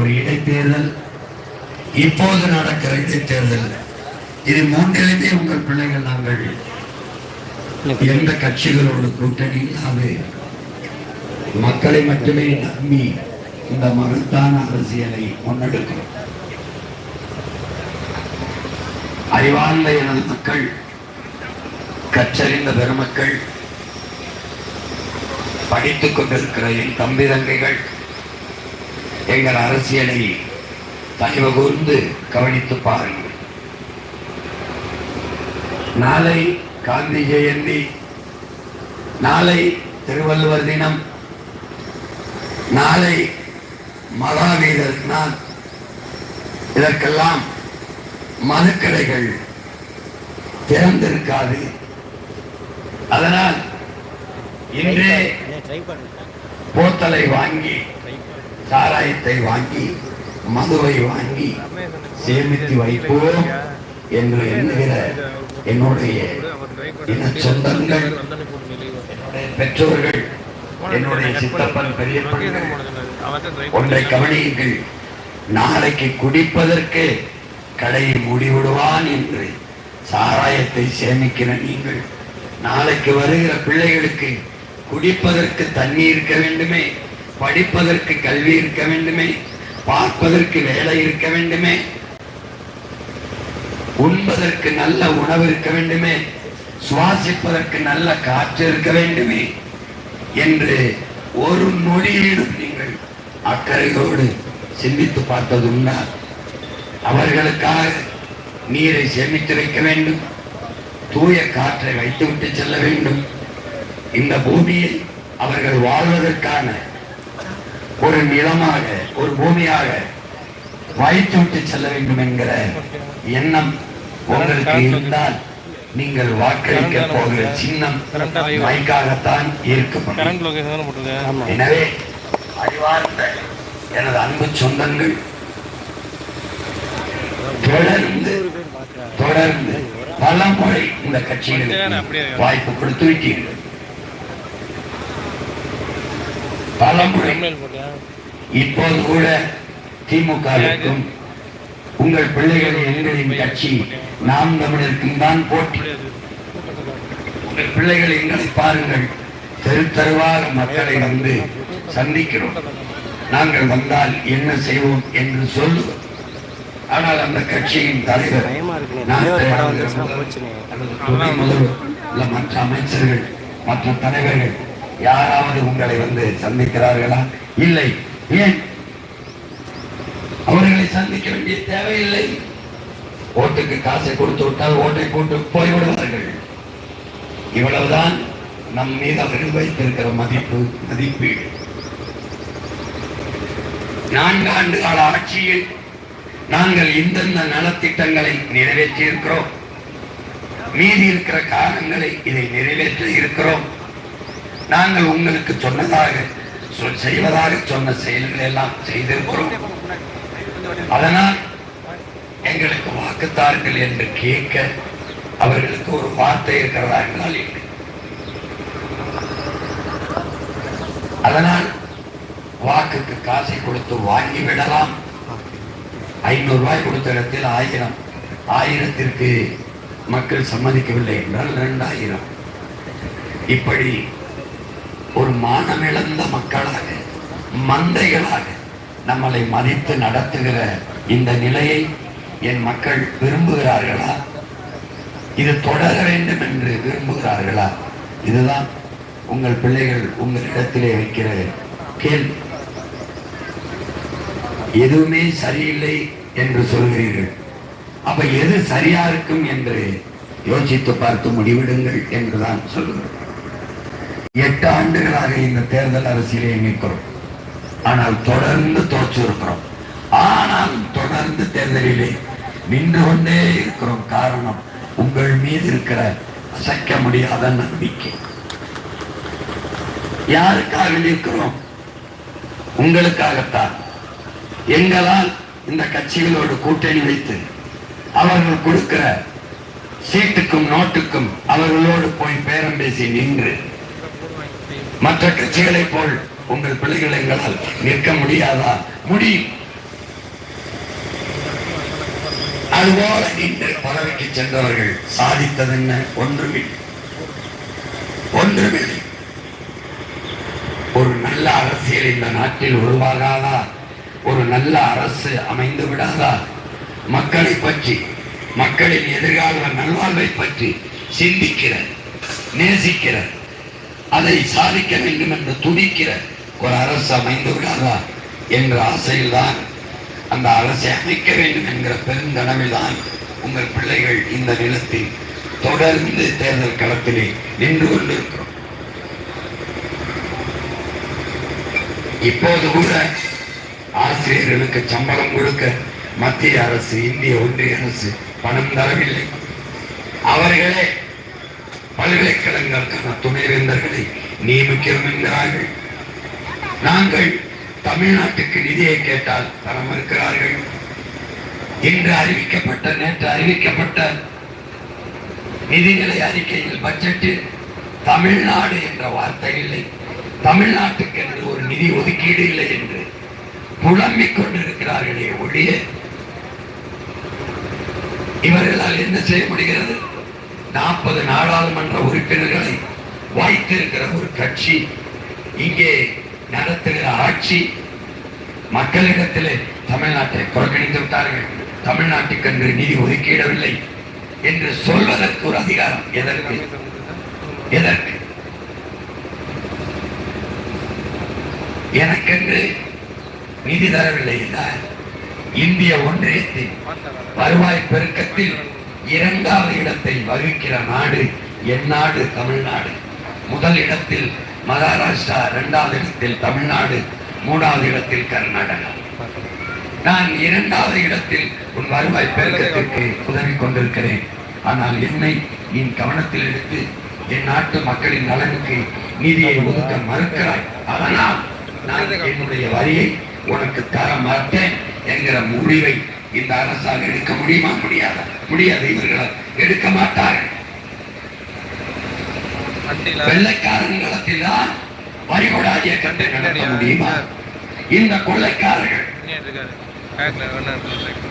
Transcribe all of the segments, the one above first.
ஒரு இடைத்தேர்தல். இப்போது நடக்கிற இடைத்தேர்தல். இது மூன்றிலுமே உங்கள் பிள்ளைகள் நாங்கள் எந்த கட்சிகளோட கூட்டணி அது மக்களை மட்டுமே நம்பி இந்த மகத்தான அரசியலை முன்னெடுக்கிறோம். அறிவார்ந்த எனது மக்கள் கற்றறிந்த பெருமக்கள் படித்துக் கொண்டிருக்கிற என் தம்பி தங்கைகள் எங்கள் அரசியலை தயவு கூர்ந்து கவனித்து பாருங்கள். நாளை காந்தி ஜெயந்தி நாளை திருவள்ளுவர் தினம் நாளை மகாவீரர் நாள் இதற்கெல்லாம் மதுக்கடைகள் திறந்திருக்காது. அதனால் இன்றே போத்தலை வாங்கி சாராயத்தை வாங்கி மதுவை வாங்கி சேமித்து வைப்போம் என்று எண்ணுகிற என்னுடைய இன சொந்தங்கள் என்னுடைய பெற்றோர்கள் என்னுடைய சித்தப்பன் பெரியப்பன்கள் ஒன்றை கவனியுங்கள். நாளைக்கு குடிப்பதற்கு கடையை மூடிவிடுவான் என்று சாராயத்தை சேமிக்கிற நீங்கள். நாளைக்கு வருகிற பிள்ளைகளுக்கு குடிப்பதற்கு தண்ணி இருக்க வேண்டுமே. படிப்பதற்கு கல்வி இருக்க வேண்டுமே பார்ப்பதற்கு வேலை இருக்க வேண்டுமே உண்பதற்கு நல்ல உணவு இருக்க வேண்டுமே சுவாசிப்பதற்கு நல்ல காற்று இருக்க வேண்டுமே என்று ஒரு நொடியிலும் நீங்கள் அக்கறையோடு சிந்தித்து பார்த்தது உண்டா? அவர்களுக்காக நீரை சேமித்து வைக்க வேண்டும் தூய காற்றை வைத்துவிட்டு செல்ல வேண்டும். இந்த பூமியில் அவர்கள் வாழ்வதற்கான ஒரு நிலமாக ஒரு பூமியாக வைத்துவிட்டு செல்ல வேண்டும் என்கிற எண்ணம் உங்களுக்கு இருந்தால் நீங்கள் வாக்களிக்க போகிற சின்னம் மைக்காகத்தான் போட்டுருது எனவே அறிவார்ந்த எனது அன்பு சொந்தங்கள் தொடர்ந்து தொடர்ந்து பல முறை இந்த கட்சிகளுக்கு வாய்ப்பு கொடுத்து விட்டீர்கள். பல முறை தமிழில் போட்டியா இப்போது கூட திமுகவிற்கும் உங்கள் பிள்ளைகள் எங்களின் கட்சி நாம் தமிழருக்கும் தான் போட்டி. உங்கள் பிள்ளைகள் எங்களை பாருங்கள். தெரு தெருவாக மக்களை வந்து சந்திக்கிறோம். நாங்கள் வந்தால் என்ன செய்வோம் என்று சொல்லுவோம். ஆனால் அந்த கட்சியின் தலைவர் அல்லது மற்ற அமைச்சர்கள் மற்ற தலைவர்கள் யாராவது உங்களை வந்து சந்திக்கிறார்களா? இல்லை. ஏன்? அவர்களை சந்திக்க வேண்டிய தேவையில்லை. ஓட்டுக்கு காசை கொடுத்து விட்டால் ஓட்டை போட்டு போய்விடுவார்கள். இவ்வளவுதான் நம் மீது அவர்கள் வைத்திருக்கிற மதிப்பு மதிப்பீடு. நான்கு ஆண்டு கால ஆட்சியில் நாங்கள் இந்தந்த நலத்திட்டங்களை நிறைவேற்றி இருக்கிறோம் மீதி இருக்கிற காலங்களை இதை நிறைவேற்ற இருக்கிறோம். நாங்கள் உங்களுக்கு சொன்னதாக சொல் செய்வதாக சொன்ன செயல்களை எல்லாம் செய்திருக்கிறோம். அதனால் எங்களுக்கு வாக்குத்தார்கள் என்று கேட்க அவர்களுக்கு ஒரு வார்த்தை இருக்கிறதா என்றால் இல்லை. அதனால் வாக்குக்கு காசை கொடுத்து வாங்கி விடலாம். ஐநூறு ரூபாய் கொடுத்த இடத்தில் ஆயிரம் ஆயிரத்திற்கு மக்கள் சம்மதிக்கவில்லை என்றால் இரண்டாயிரம். இப்படி ஒரு மானமிழந்த மக்களாக மந்தைகளாக நம்மளை மதித்து நடத்துகிற இந்த நிலையை என் மக்கள் விரும்புகிறார்களா? இது தொடர வேண்டும் என்று விரும்புகிறார்களா? இதுதான் உங்கள் பிள்ளைகள் உங்களிடத்திலே வைக்கிற கேள்வி. எதுவுமே சரியில்லை என்று சொல்கிறீர்கள். அப்ப எது சரியா இருக்கும் என்று யோசித்து பார்த்து முடிவிடுங்கள் என்றுதான் சொல்லுகிறோம் எட்டு ஆண்டுகளாக இந்த தேர்தல் அரசியலை நிற்கிறோம் ஆனால் தொடர்ந்து தோற்று இருக்கிறோம் ஆனால் தொடர்ந்து தேர்தலிலே நின்று கொண்டே இருக்கிறோம். காரணம் உங்கள் மீது இருக்கிற அசைக்க முடியாத நம்பிக்கை. யாருக்காக நிற்கிறோம்? உங்களுக்காகத்தான். எங்களால் இந்த கட்சிகளோடு கூட்டணி வைத்து அவர்கள் கொடுக்கிற சீட்டுக்கும் நோட்டுக்கும் அவர்களோடு போய் பேரம் பேசி நின்று மற்ற கட்சிகளை போல் உங்கள் பிள்ளைகள் எங்களால் நிற்க முடியாதா? முடியும் அதுபோல போல பதவிக்கு சென்றவர்கள் சாதித்தது என்ன ஒன்றுமில்லை. ஒன்றுமில்லை. ஒரு நல்ல அரசியல் இந்த நாட்டில் உருவாகாதா? ஒரு நல்ல அரசு அமைந்து விடாதா? மக்களை பற்றி மக்களின் எதிர்கால நல்வாழ்வை பற்றி சிந்திக்கிற நேசிக்கிற அதை சாதிக்க வேண்டும் என்று துடிக்கிற ஒரு அரசு அமைந்து விடாதா என்ற ஆசையில்தான் அந்த அரசை அமைக்க வேண்டும் என்கிற பெருங்கனவில்தான் உங்கள் பிள்ளைகள் இந்த நிலத்தில் தொடர்ந்து தேர்தல் களத்திலே நின்று கொண்டிருக்கிறோம். இப்போது கூட ஆசிரியர்களுக்கு சம்பளம் கொடுக்க மத்திய அரசு இந்திய ஒன்றிய அரசு பணம் தரவில்லை. அவர்களே பல்கலைக்கழகங்களுக்கான துணைவேந்தர்களை நியமிக்கிறோம் என்கிறார்கள் நாங்கள் தமிழ்நாட்டுக்கு நிதியை கேட்டால் தர மறுக்கிறார்கள். இன்று அறிவிக்கப்பட்ட நேற்று அறிவிக்கப்பட்ட நிதிநிலை அறிக்கையில் பட்ஜெட்டில் தமிழ்நாடு என்ற வார்த்தை இல்லை. தமிழ்நாட்டுக்கு என்று ஒரு நிதி ஒதுக்கீடு இல்லை என்று புலம்பிக் கொண்டிருக்கிறார்களே ஒழிய இவர்களால் என்ன செய்ய முடிகிறது? நாற்பது நாடாளுமன்ற உறுப்பினர்களை வைத்திருக்கிற ஒரு கட்சி. இங்கே நடத்துகிற ஆட்சி மக்களிடத்திலே தமிழ்நாட்டை புறக்கணித்து விட்டார்கள். தமிழ்நாட்டுக்கென்று நிதி ஒதுக்கிடவில்லை என்று சொல்வதற்கு ஒரு அதிகாரம் எதற்கு? எதற்கு? எனக்கென்று நிதி தரவில்லை என்றால் இந்திய ஒன்றியத்தின் வருவாய் பெருக்கத்தில் இரண்டாவது இடத்தை வகிக்கிற நாடு என் நாடு தமிழ்நாடு. முதல் இடத்தில் மகாராஷ்டிரா இரண்டாவது இடத்தில் தமிழ்நாடு மூணாவது இடத்தில் கர்நாடகா. நான் இரண்டாவது இடத்தில் உன் வருவாய் பெருக்கத்திற்கு உதவி கொண்டிருக்கிறேன். ஆனால் என்னை நீ கவனத்தில் எடுத்து என் நாட்டு மக்களின் நலனுக்கு நிதியை ஒதுக்க மறுக்கிறாய். அதனால் நான் என்னுடைய வரியை உனக்கு தர மாட்டேன் என்கிற முடிவை இந்த அரசால் எடுக்க முடியுமா? முடியாதா? முடியாது இவர்களால் எடுக்க மாட்டார்கள். வெள்ளைக்காரன் தான் வரிகொடா இயக்கத்தை நடத்த முடியுமா? இந்த கொள்ளைக்காரர்கள்.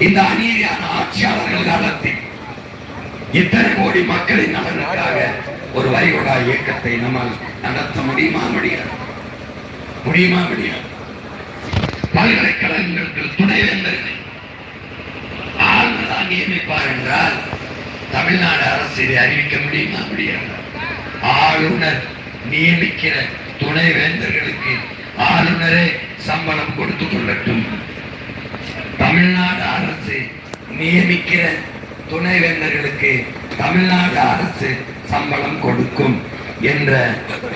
இந்த அநீதியான ஆட்சியாளர்கள் காலத்தில் இத்தனை கோடி மக்களின் நலனுக்காக ஒரு வரிகொடா இயக்கத்தை நம்மால் நடத்த முடியுமா முடியாது? முடியுமா முடியாது? பல்கலைக்கழகங்களுக்கு துணைவேந்தர்கள் ஆளுநர் நியமிப்பார் என்றால் தமிழ்நாடு அறிவிக்க முடியுமா? முடியாது. ஆளுநர் நியமிக்கிற துணைவேந்தர்களுக்கு ஆளுநரே சம்பளம் கொடுத்து கொள்ளட்டும். தமிழ்நாடு அரசு நியமிக்கிற துணைவேந்தர்களுக்கு தமிழ்நாடு அரசு சம்பளம் கொடுக்கும் என்ற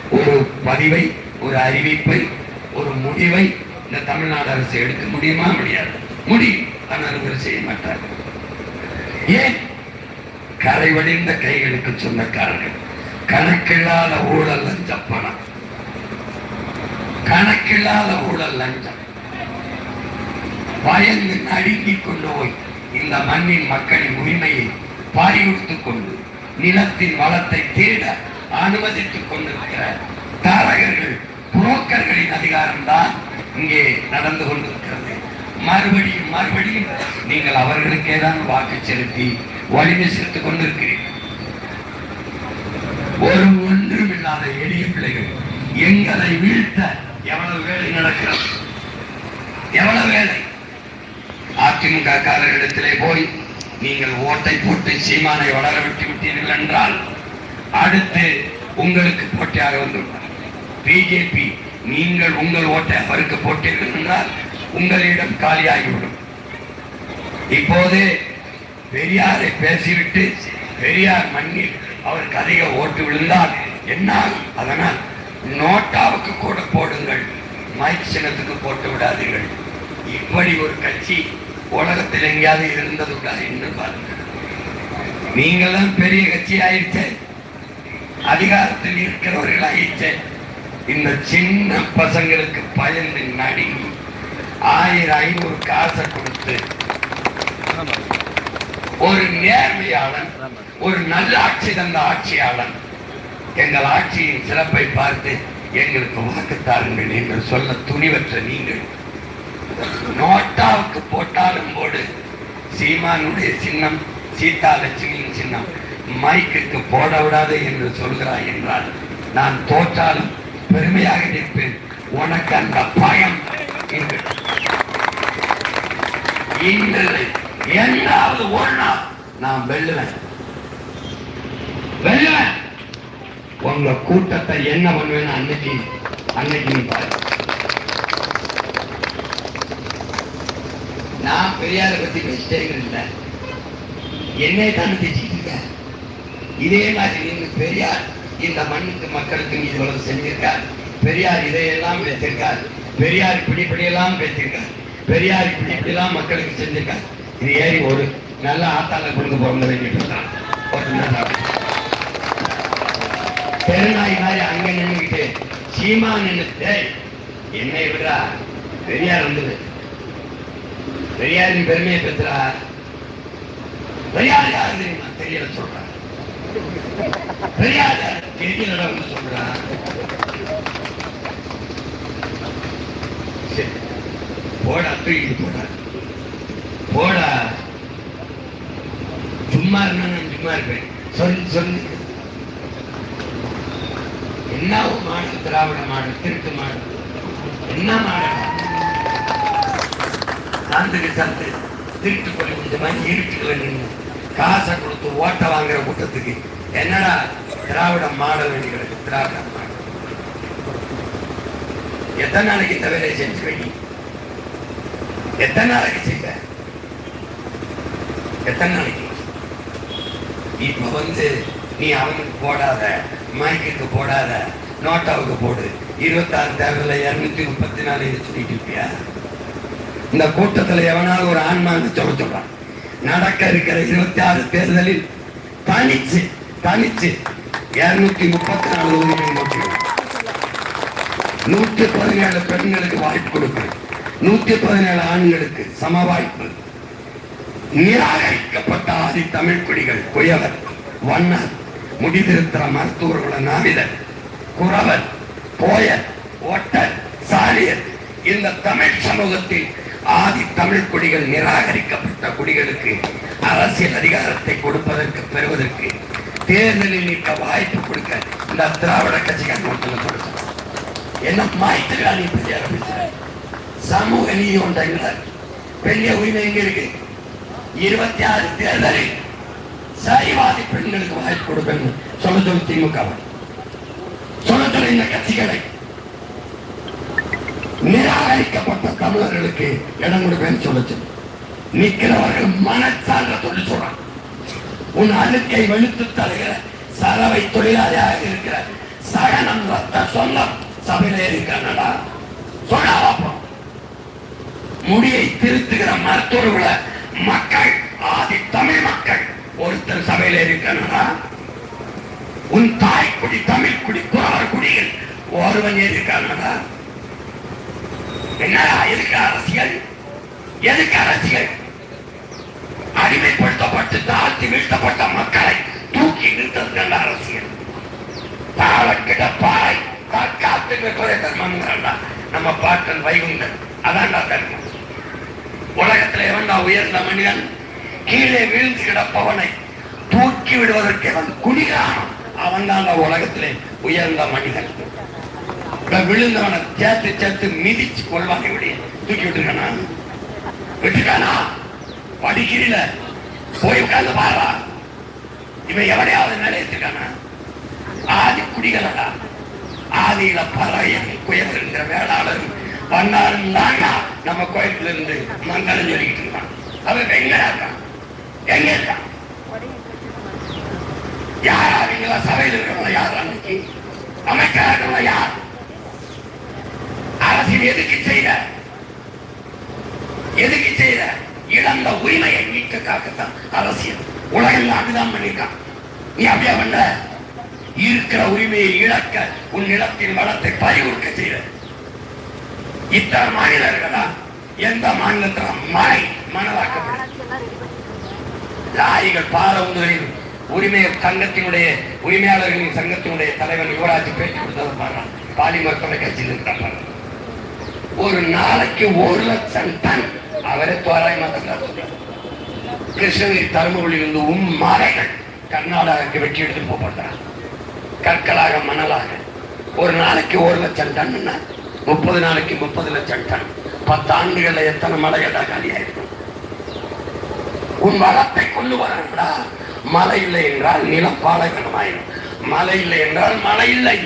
ஒரு பதிவை ஒரு அறிவிப்பை ஒரு முடிவை இந்த தமிழ்நாடு அரசு எடுக்க முடியுமா? முடியாது. முடியும். ஆனால் செய்ய மாட்டார். ஏன்? கரை வடிந்த கைகளுக்கு சொந்தக்காரர்கள். கணக்கில்லாத ஊழல் லஞ்ச பணம். கணக்கில்லாத ஊழல் லஞ்சம். பயந்து நடுங்கிக் கொண்டு போய் இந்த மண்ணின் மக்களின் உரிமையை பாரிகொடுத்துக் கொண்டு நிலத்தின் வளத்தை தேட அனுமதித்துக் கொண்டிருக்கிற தாரகர்கள் புரோக்கர்களின் அதிகாரம்தான் இங்கே நடந்து கொண்டிருக்கிறது. மறுபடியும் மறுபடியும் நீங்கள் அவர்களுக்கே தான் வாக்கு செலுத்தி வலிமை சேர்த்துக் கொண்டிருக்கிறீர்கள் ஒரு ஒன்றுமில்லாத எளிய பிள்ளைகள் எங்களை வீழ்த்த எவ்வளவு வேலை நடக்கிறது? எவ்வளவு வேலை? அதிமுக காரர்களிடத்திலே போய் நீங்கள் ஓட்டை போட்டு சீமானை வளர விட்டு விட்டீர்கள் என்றால் அடுத்து உங்களுக்கு போட்டியாக வந்துவிட்டார் பிஜேபி நீங்கள் உங்கள் ஓட்டை அவருக்கு போட்டீர்கள் என்றால் உங்களிடம் காலியாகிவிடும். இப்போது பெரியாரை பேசிவிட்டு பெரியார் மண்ணில் அவருக்கு அதிக ஓட்டு விழுந்தால் என்ன அதனால் நோட்டாவுக்கு கூட போடுங்கள் மைக் சின்னத்துக்கு போட்டு விடாதீர்கள். இப்படி ஒரு கட்சி உலகத்தில் எங்கேயாவது இருந்தது என்று பாருங்க நீங்கள் தான் பெரிய கட்சி ஆயிடுச்சு. அதிகாரத்தில் இருக்கிறவர்கள் ஆயிடுச்சு இந்த சின்ன பசங்களுக்கு பயந்து நடுங்கி ஆயிரம் ஐநூறு காசை கொடுத்து ஒரு நேர்மையாளன் ஒரு நல்ல ஆட்சி தந்த ஆட்சியாளன். எங்கள் ஆட்சியின் சிறப்பை பார்த்து எங்களுக்கு வாக்கு தாருங்கள் என்று சொல்ல துணிவற்ற நீங்கள். நோட்டாவுக்கு போட்டாலும் போடு. சீமானுடைய சின்னம் சீதா லட்சுமியின் சின்னம். மைக்குக்கு போட விடாது என்று சொல்கிறாய் என்றால் நான் தோற்றாலும் பெருமையாக நிற்பேன். உனக்கு அந்த பயம் இன்று இன்று என்னாவது நான் வெல்லுவேன். வெல்லுவேன். உங்க கூட்டத்தை என்ன பண்ணுவேன்னு அன்னைக்கு அன்னைக்கு பாரு. நான் பெரியாரை பத்தி பேசிட்டேங்க இல்லை. என்னை தானே பேசிட்டு இதே மாதிரி நீங்க பெரியார் இந்த மண்ணுக்கு மக்களுக்கு நீ இவ்வளவு செஞ்சிருக்கார். பெரியார் இதையெல்லாம் பேசியிருக்கார். பெரியார் இப்படி இப்படி எல்லாம் பேசியிருக்கார். பெரியார் இப்படி இப்படி எல்லாம் மக்களுக்கு செஞ்சிருக்கார். இது ஏறி ஒரு நல்ல ஆத்தால கொடுக்க போறோம்னு வேண்டிட்டு இருக்கான். பெருநாய் மாதிரி அங்க நின்றுக்கிட்டு சீமா நின்று டேய், என்னை விடுறா பெரியார் வந்தது பெரியாரின் பெருமையை பேசுறா பெரியார் யாரு தெரியுமா தெரியல சொல்றான் பெரியார் யாரு? தெரியலடா வந்து சொல்றான் சரி. போடா தூக்கிட்டு போடா சும்மா சும்மா இருப்பேன் மாடு? திராவிட மாடு திருட்டு மாடு. என்ன மாடு? சாந்துக்கு திருட்டு பண்ணி இந்த மாதிரி காசை கொடுத்து ஓட்ட வாங்குற கூட்டத்துக்கு என்னடா திராவிட மாடல் வேண்டி கிடக்கு? திராவிட மாடல். எத்தனை நாளைக்கு இந்த வேலையை செஞ்சு வை எத்தனை நாளைக்கு செய்த எத்தனை நாளைக்கு? இப்ப வந்து நீ அவனுக்கு போடாத மைக்குக்கு போடாத நோட்டாவுக்கு போடு. இருபத்தாறு தேவையில்ல இருநூத்தி முப்பத்தி நாலு இது சொல்லிட்டு இருப்பியா இந்த கூட்டத்துல எவனாவது ஒரு ஆன்மான்னு சொல்ல சொல்றான் நடக்க இருக்கிற இருபத்தி ஆறு தேர்தலில் தனிச்சு தனிச்சு இருநூத்தி முப்பத்தி நாலு உரிமை நோக்கி நூத்தி பதினேழு பெண்களுக்கு வாய்ப்பு கொடுப்பேன். நூத்தி பதினேழு ஆண்களுக்கு சம வாய்ப்பு. நிராகரிக்கப்பட்ட ஆதி தமிழ் குடிகள் குயவர் வண்ணர் முடிதிருத்திர மருத்துவர்கள நாவிதர் குறவர் போயர் ஒட்டர் சாலியர். இந்த தமிழ் சமூகத்தில் ஆதி தமிழ் குடிகள் நிராகரிக்கப்பட்ட குடிகளுக்கு அரசியல் அதிகாரத்தை கொடுப்பதற்கு பெறுவதற்கு தேர்தலில் நிற்க வாய்ப்பு கொடுக்க இந்த திராவிட கட்சிகள் மட்டும் கொடுக்கும் என்ன மாய்த்துக்கா நீ பெரிய ஆரம்பிச்ச சமூக நீதி ஒன்றைங்கள பெரிய உரிமை எங்க இருக்கு? இருபத்தி ஆறு தேர்தலில் சரிவாதி பெண்களுக்கு வாய்ப்பு கொடுக்கணும் சொல்ல சொல்லு திமுக. சொல்ல சொல்ல இந்த கட்சிகளை. நிராகரிக்கப்பட்ட தமிழர்களுக்கு இடம் கொடுப்பேன்னு சொல்ல சொல்லு நிற்கிறவர்கள் மனச்சான்ற சொல்லி சொல்றான் உன் அழுக்கை வெளுத்து தருகிற சலவை தொழிலாளியாக இருக்கிற சகனம் ரத்த சொந்தம் சபையில இருக்கானடா சொல்லா பார்ப்போம் முடியை திருத்துகிற மருத்துவர்களை மக்கள் ஆதி தமிழ் மக்கள் ஒருத்தர் சபையில இருக்கானடா உன் தாய் குடி தமிழ் குடி குறவர் குடியில் ஒருவன் இருக்கானடா என்னடா எதுக்கு அரசியல்? எதுக்கு அரசியல்? அடிமைப்படுத்தப்பட்டு தாழ்த்தி வீழ்த்தப்பட்ட மக்களை தூக்கி நிறுத்தது அரசியல்? தாளக்கிட்ட பாய் தற்காத்து நிற்பதே தர்மங்கிறா நம்ம பாட்டன் வைகுண்டன் அதான் தர்மம். உலகத்தில் எவன்டா உயர்ந்த மனிதன் கீழே வீழ்ந்து கிடப்பவனை தூக்கி விடுவதற்கு அவன் குடிகான் அவன் தான் உலகத்திலே உயர்ந்த மனிதன். விழுந்தவனை சேர்த்து சேர்த்து மிதிச்சு கொள்வாங்க இப்படி. தூக்கி விட்டுருக்கானா? விட்டுட்டானா? படிக்கிறீல. போய் உட்கார்ந்து பாரா இவன் எவனையாவது நிலையத்துக்கானா ஆதி குடிகளடா. ஆதியில பறைய குயவருங்கிற வேளாளர் பண்ணாரும் தாண்டா நம்ம கோயிலுக்குள்ள இருந்து மங்களம் சொல்லிட்டு இருக்கான். அவன் எங்கடா இருக்கான்? எங்க இருக்கான் யார் அவங்களா சபையில் இருக்கிறவங்க யார் அன்னைக்கு? அமைச்சரா யார்? அரசியல் எதுக்கு செய்த? எதுக்கு செய்த? இழந்த உரிமையை மீட்க காக்கத்தான் அரசியல். உலகம் அதுதான் பண்ணிருக்கான் நீ அப்படியே பண்ண? இருக்கிற உரிமையை இழக்க உன் நிலத்தின் வளத்தை பறிவுறுக்க செய்த. இத்தனை மாநிலங்களா எந்த மாநிலத்தில் மழை மணவாக்கப்படும் லாரிகள் பாரவுந்துகளின் உரிமை சங்கத்தினுடைய உரிமையாளர்களின் சங்கத்தினுடைய தலைவர் யுவராஜ் பேட்டி கொடுத்ததை பாருங்க. பாலிமர் தொலைக்காட்சியில் இருக்கிறாங்க ஒரு நாளைக்கு ஒரு லட்சம் டன் அவரே தோராயமா தான் சொல்றாரு கிருஷ்ணகிரி தருமபுரியிலிருந்து உம் மாலைகள் கர்நாடகாவுக்கு வெட்டி எடுத்து போகப்படுறாங்க கற்களாக மணலாக ஒரு நாளைக்கு ஒரு லட்சம் டன்னுன்னா முப்பது நாளைக்கு முப்பது லட்சம் டன் பத்து ஆண்டுகள்ல எத்தனை மலைகள் காலியாயிருக்கும் உன் வளத்தை கொண்டு வரா மழை இல்லை என்றால் நிலம் பாலைவனமாயிரும் மழை இல்லை என்றால் மழை இல்லை.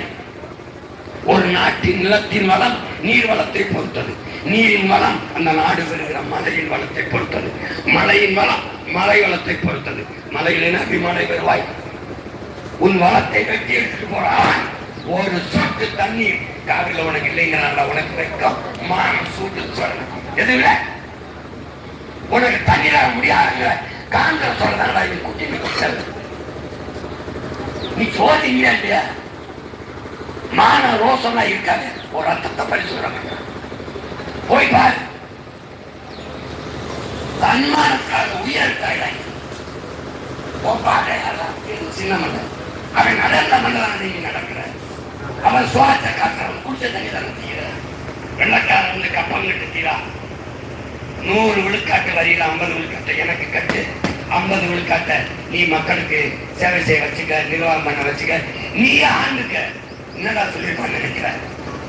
ஒரு நாட்டின் நிலத்தின் வளம் நீர் வளத்தை பொறுத்தது. நீரின் வளம் அந்த நாடு பெறுகிற மழையின் வளத்தை பொறுத்தது. மழையின் வளம் மழை வளத்தை பொறுத்தது. மழையிலே அபிமழை வருவாய் உன் வளத்தை வெட்டி எடுத்துட்டு போறான் ஒரு சொட்டு தண்ணீர் காவிரில உனக்கு இல்லைங்கிறாங்க உனக்கு வைக்கும் மானம் சூட்டு சொல்லணும் எதுல உனக்கு தண்ணி தர முடியாதுங்கிற காங்கிரஸ் சொல்றாங்களா இது? குட்டி குச்சல் நீ சோதிங்க இல்லையா? மான ரோசம்னா இருக்காது. ஒரு ரத்தத்தை பரிசுறாங்க போய் பாரு. தன்மானக்காக உயர்த்தாய். சின்ன மன்னர் அவன் நடந்த மண்டலம் நீங்க நடக்கிறேன் அவன் சுவாச காத்தவன் குடிச்ச தண்ணி தான் தீர வெள்ளக்காரன் வந்து கப்பம் தீரா நூறு விழுக்காட்டு வரியில ஐம்பது விழுக்காட்டை எனக்கு கட்டு. ஐம்பது விழுக்காட்ட நீ மக்களுக்கு சேவை செய்ய வச்சுக்க நிர்வாகம் பண்ண வச்சுக்க நீ ஆண்டுக்க என்னடா சொல்லியிருப்பான் நினைக்கிற?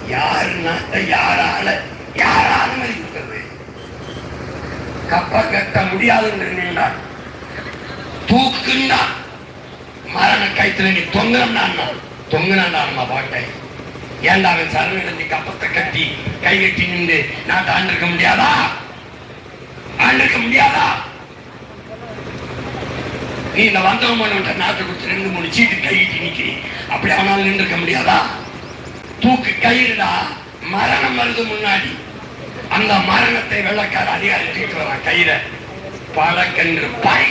யாரு நாட்டை யாரால யார் அனுமதி கொடுக்கிறது. கப்ப கட்ட முடியாதுன்னு தூக்குன்னா மரண கைத்துல நீ தொங்குறம்னா தொங்குனாண்டா அம்மா பாட்டை. ஏன்டா அவன் சரணி கப்பத்தை கட்டி கை கட்டி நின்று நாட்டை ஆண்டிருக்க முடியாதா? ஆண்டிருக்க முடியாதா? நீ இந்த வந்தவமான நாட்டை கொடுத்து ரெண்டு மூணு சீட்டு கையிட்டு நிக்கிறீ அப்படி அவனால் நின்றுக்க முடியாதா? தூக்கு கயிறுடா. மரணம் வருது முன்னாடி. அந்த மரணத்தை வெள்ளக்கார அதிகாரி தூக்கிட்டு வரான் கையில பழக்கன்று பாய்.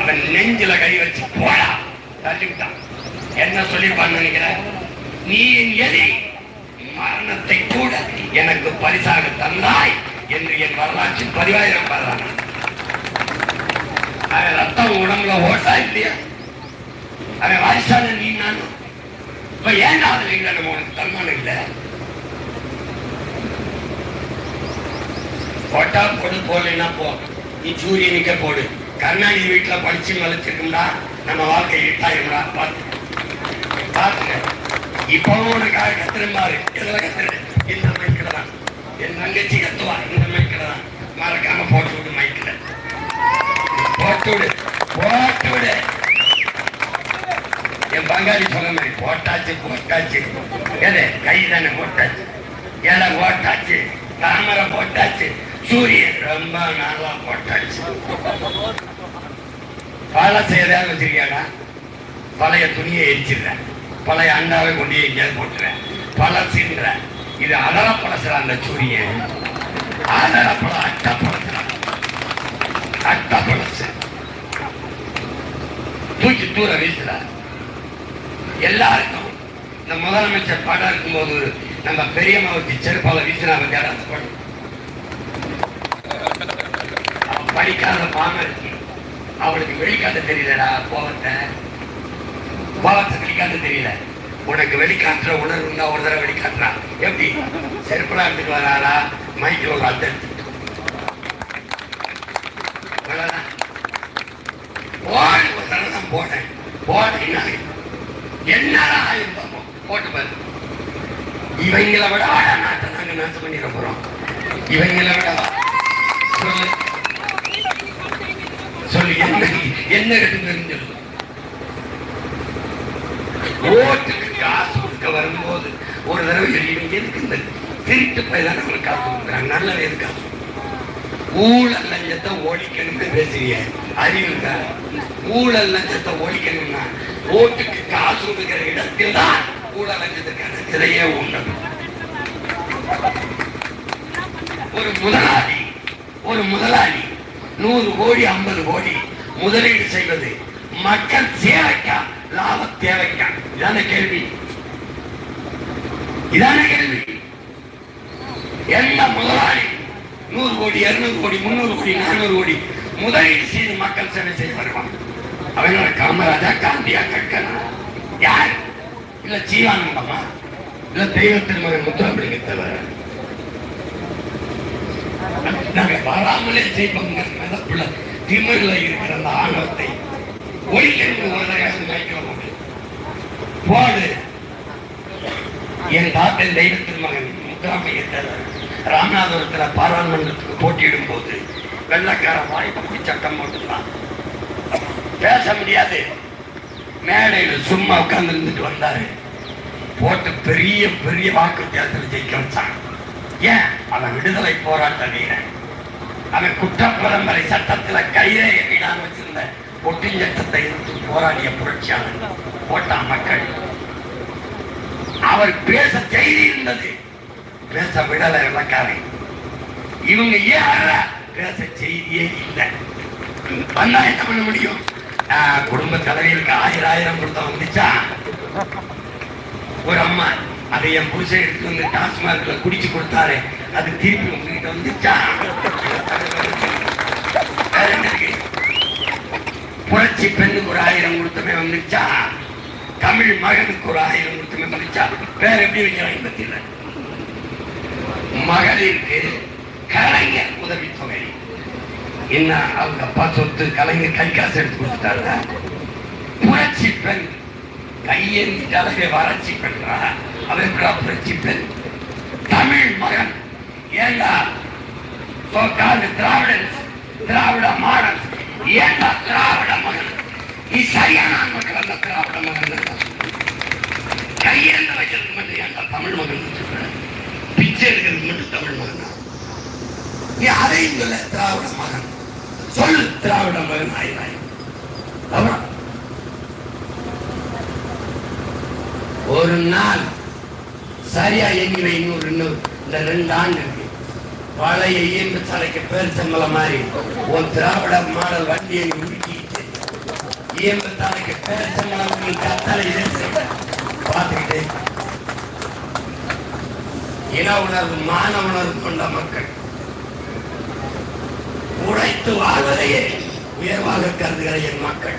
அவன் நெஞ்சில கை வச்சு போடா. தள்ளி விட்டான் என்ன சொல்லிப்பான்னு நினைக்கிற நீ என் எதி மரணத்தை கூட எனக்கு பரிசாக தந்தாய் என்று என் வரலாற்றில் பதிவாயிரம் பாடுறாங்க அவன் ரத்தம் உடம்புல ஓட்டா இல்லையா? அவன் வாரிசான நீ நானும் இப்ப ஏன் அதுல இல்லை நம்ம உனக்கு தன்மானம் இல்லை? போட்டா போடு போடலைன்னா போ. நீ சூரியனுக்கே போடு. கருணாநிதி வீட்டுல படிச்சு மலைச்சிருக்கும்டா நம்ம வாழ்க்கை இருட்டாயிரும்டா இப்பவும் உனக்காக கத்திருந்தாரு எதுல கத்துரு இந்த மைக்கில் தான். என் தங்கச்சி கத்துவா. இந்த மைக்கில் தான். மறக்காம போட்டு விடு மைக்கில் போட்டு விடு. போட்டு விடு. என் பங்காளி சொன்ன மாதிரி போட்டாச்சு போட்டாச்சு. எது? கை தானே போட்டாச்சு. இலை போட்டாச்சு? தாமரை போட்டாச்சு. சூரியன் ரொம்ப நாளா போட்டாச்சு. பழ செய்யறதா வச்சிருக்கியாடா? பழைய துணியை எரிச்சிடுறேன். பழைய அண்டாவை கொண்டு எங்கேயாவது போட்டுறேன். பழசுன்ற இது அதர பழசுற அந்த சூரிய. அதர பழ அட்ட பழசுற அட்ட பழசு தூக்கி தூர வீசுற எல்லாருக்கும். இந்த முதலமைச்சர் படம் இருக்கும்போது நம்ம பெரியம்மாவுக்கு செருப்பால வீசினா பத்தி அந்த படம் படிக்காத மாமன். அவளுக்கு வெளிக்காத தெரியலடா கோவத்தை. கோவத்தை வெளிக்காட்ட தெரியல. உனக்கு வெளிக்காட்டுற உணர்வு இருந்தா ஒரு தடவை வெளிக்காட்டுறா. எப்படி? செருப்பலா இருந்துட்டு வராரா? மைக்கில் ஒரு அத்தை அவ்வளவுதான். போடு, ஒரு தடவை தான் போனேன் போனேன்னா என்னடா ஆயிருந்தோமோ போட்டு பாரு. இவங்களை விட ஆடா நாட்டை நாங்க நாசம் பண்ணிட போறோம். இவங்களை விட சொல்லு. சொல்லு என்ன என்ன எடுத்து ஓட்டுக்கு காசு கொடுக்க வரும்போது ஒரு தடவை எழுதி எதுக்கு இந்த திருட்டு பையதான் நம்மளுக்கு காசு கொடுக்குறாங்க. நல்ல எது காசு ஊழல் லஞ்சத்தை ஒழிக்கணும்னு பேசுறீங்க அறிவுங்க ஊழல் லஞ்சத்தை ஒழிக்கணும்னா ஓட்டுக்கு காசு கொடுக்கிற இடத்தில் தான் ஊழல் லஞ்சத்துக்கான திரையே உண்டு. ஒரு முதலாளி ஒரு முதலாளி நூறு கோடி ஐம்பது கோடி முதலீடு செய்வது மக்கள் சேவைக்கா லாப தேவைக்கா? இதான கேள்வி. இதான கேள்வி. எல்லா முதலாளி நூறு கோடி இருநூறு கோடி முன்னூறு கோடி நானூறு கோடி முதலீடு செய்து மக்கள் சேவை செய்ய வருவான் அவங்களோட காமராஜா காந்தியா கட்கனா யார்? இல்ல ஜீவானந்தமா? இல்ல தெய்வ திருமகன் முத்துராமலிங்க தவிர. நாங்க வராமலே செய்வோம் திமிரில் இருக்கிற அந்த ஆணவத்தை ஒழிக்கிறது ஒரு தடவை போடு என் தாத்தன் தெய்வத்தின் மகன் முத்துராமையர் ராமநாதபுரத்தில் பாராளுமன்றத்துக்கு போட்டியிடும் போது வெள்ளக்கார வாய்ப்பு சட்டம் போட்டுதான் பேச முடியாது. மேடையில் சும்மா உட்கார்ந்து இருந்துட்டு வந்தாரு. போட்டு பெரிய பெரிய வாக்கு வித்தியாசத்தில் ஜெயிக்க வச்சான். ஏன்? அவன் விடுதலை போராட்ட வீரன். அவன் குற்ற பரம்பரை சட்டத்துல கையிலே இடாம வச்சிருந்தேன். ஒட்டின் எதிர்த்து போராடிய புரட்சியாளர் கோட்டா மக்கள். அவர் பேச செய்தி இருந்தது. பேச விடல இலக்காரை இவங்க ஏன் பேச செய்தியே இல்லை. வந்தா என்ன பண்ண முடியும்? ஆஹ், குடும்ப தலைவிகளுக்கு ஆயிரம் ஆயிரம் கொடுத்தா வந்துச்சா? ஒரு அம்மா அதை என் புருஷன் எடுத்து வந்து டாஸ்மார்க்ல குடிச்சு கொடுத்தாரு. அது திருப்பி உங்ககிட்ட வந்துச்சா? புரட்சி பெண்ணுக்கு ஒரு ஆயிரம் கொடுத்தமே வந்துச்சா தமிழ் மகனுக்கு ஒரு ஆயிரம் கொடுத்தமே வந்துச்சா வேற எப்படி வைக்கலாம் பத்தில மகளிருக்கு கலைஞர் உதவித்தொகை. என்ன அவங்க அப்பா சொத்து கலைஞர் கை காசு எடுத்து கொடுத்துட்டாங்க புரட்சி பெண். கையேந்திட்டாலே வறட்சி பெண்றா? அவன் புரட்சி பெண்? தமிழ் மகன். ஏண்டா? சோக்கால் திராவிடன் திராவிட மாடல். ஏண்டா திராவிட மகன் நீ சரியான மக்கள் அந்த திராவிட மகன் கையேந்த வைக்கிறதுக்கு மட்டும் ஏண்டா தமிழ் மகன் பிச்சை எடுக்கிறதுக்கு மட்டும் தமிழ் மகன் நீ அதையும் சொல்ல திராவிட மகன் சொல்லு திராவிட மகன் ஆயிராய் ஒரு நாள் சரியா எண்ணி இன்னொரு இன்னொரு இந்த ரெண்டு ஆண்டு பழைய இயல்பு தலைக்கு பேர் சம்பளம் மாதிரி உன் திராவிட மாடல் வண்டியை உருக்கிட்டு இயல்பு தலைக்கு பேர் சம்பளம் நீ கத்தலை பார்த்துக்கிட்டு. இன உணர்வு மான உணர்வு கொண்ட மக்கள் உழைத்து வாழ்வதையே உயர்வாக கருதுகிற என் மக்கள்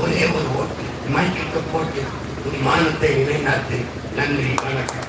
ஒரே ஒரு ஓட்டு மைக்குக்கு போட்டு ஒரு மானத்தை நிலைநாட்டு நன்றி வணக்கம்.